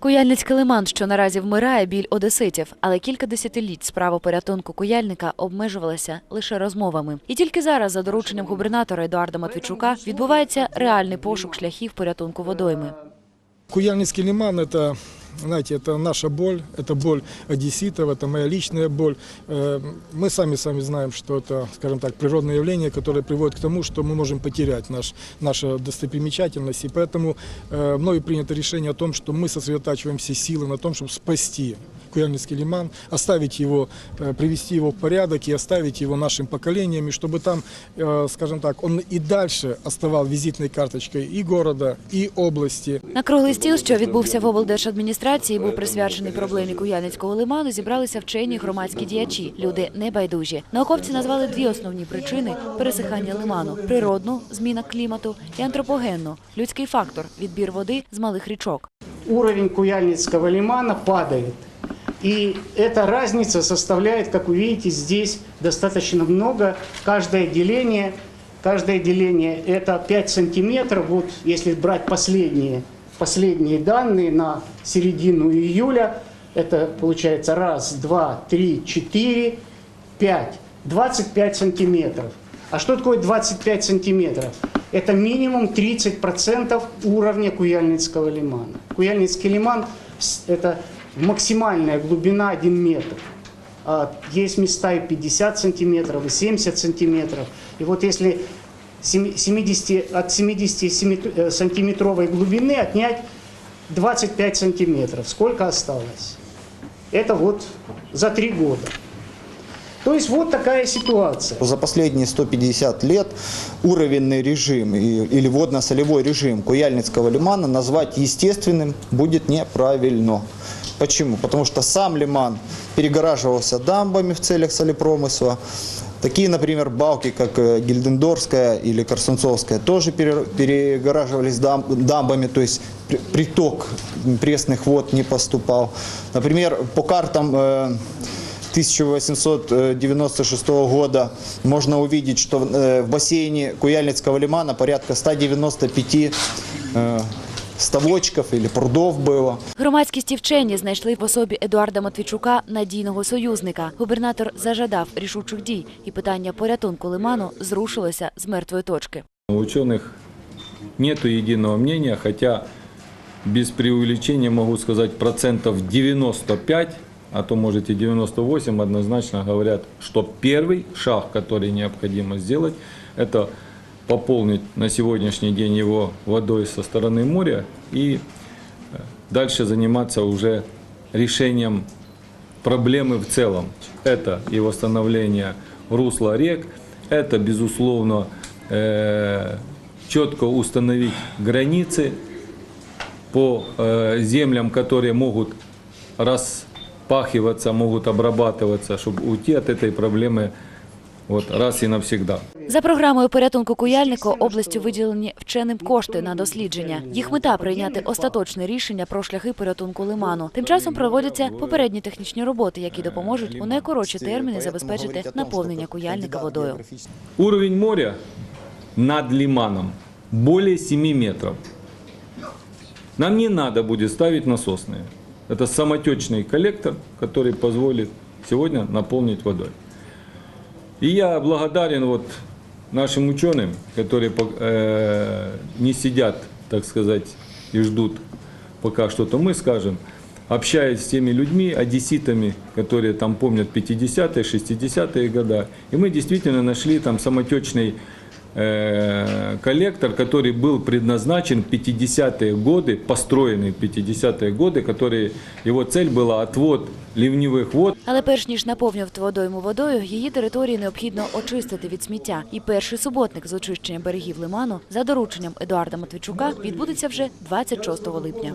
Куяльницький лиман, що наразі вмирає, біль одеситів, але кілька десятиліть справа порятунку куяльника обмежувалася лише розмовами. І тільки зараз, за дорученням губернатора Едуарда Матвійчука, відбувається реальний пошук шляхів порятунку водойми. Куяльницький лиман – это, знаете, это наша боль, это боль одесситов, это моя личная боль. Э, Мы сами сами знаем, что это, скажем так, природное явление, которое приводит к тому, что мы можем потерять наш, нашу достопримечательность. И поэтому э, мною принято решение о том, что мы сосредотачиваем все силы на том, чтобы спасти Куяльницкий лиман, оставить его, э, привести его в порядок и оставить его нашим поколениям, и чтобы там, э, скажем так, он и дальше оставал визитной карточкой и города, и области, На круглий стіл, що відбувся в облдержадміністрації, був присвячений проблемі Куяльницького лиману. Зібралися вчені, громадські діячі, люди небайдужі. Науковці назвали дві основні причини пересихання лиману: природну зміна клімату і антропогенну людський фактор відбір води з малих річок. уровень Куяльницкого лимана падает. И эта разница составляет, как вы видите, здесь достаточно много. Каждое деление, каждое деление это 5 сантиметров. Вот если брать последние, последние данные на середину июля, это получается раз, два, три, четыре, пять. 25 сантиметров. А что такое 25 сантиметров? Это минимум 30% уровня Куяльницкого лимана. Куяльницкий лиман это максимальная глубина 1 метр. А есть места и 50 сантиметров, и 70 сантиметров. И вот если семи- 70, от 70-сантиметровой глубины отнять 25 сантиметров, сколько осталось? Это вот за три года. То есть вот такая ситуация. За последние 150 лет уровенный режим или водно-солевой режим Куяльницкого лимана назвать естественным будет неправильно. Почему? Потому что сам лиман перегораживался дамбами в целях солепромысла. Такие, например, балки, как э, Гильдендорская или Корсунцовская, тоже пере- перегораживались дам- дамбами, то есть при- приток пресных вод не поступал. Например, по картам э, 1896 года можно увидеть, что э, в бассейне Куяльницкого лимана порядка 195 э, ставочков или прудов было. Громадськість і вчені знайшли в особі Едуарда Матвійчука надійного союзника. Губернатор зажадав рішучих дій, і питання порятунку лиману зрушилося з мертвої точки. У ученых нет единого мнения, хотя без преувеличения могу сказать процентов 95, а то может и 98 однозначно говорят, что первый шаг, который необходимо сделать, это пополнить на сегодняшний день его водой со стороны моря и э, дальше заниматься уже решением проблемы в целом. Это и восстановление русла рек, это, безусловно, э, четко установить границы по э, землям, которые могут распахиваться, могут обрабатываться, чтобы уйти от этой проблемы вот, раз и навсегда. За програмою порятунку Куяльнику областю виділені вченим кошти на дослідження. Їх мета прийняти остаточне рішення про шляхи порятунку лиману. Тим часом проводяться попередні технічні роботи, які допоможуть у найкоротші терміни забезпечити наповнення Куяльника водою. Уровень моря над лиманом более 7 метров. Нам не надо будет ставить насосные. Это самотечный коллектор, который позволит сегодня наполнить водой. И я благодарен вот нашим ученым, которые э, не сидят, так сказать, и ждут, пока что-то мы скажем, общаясь с теми людьми, одесситами, которые там помнят 50-е, 60-е годы. И мы действительно нашли там самотечный э, коллектор, который был предназначен в 50-е годы, построенный в 50-е годы, который, его цель была отвод ливневых вод Але перш ніж наповнювати водойму водою, її території необхідно очистити від сміття. І перший суботник з очищення берегів лиману за дорученням Едуарда Матвійчука відбудеться вже 26 липня.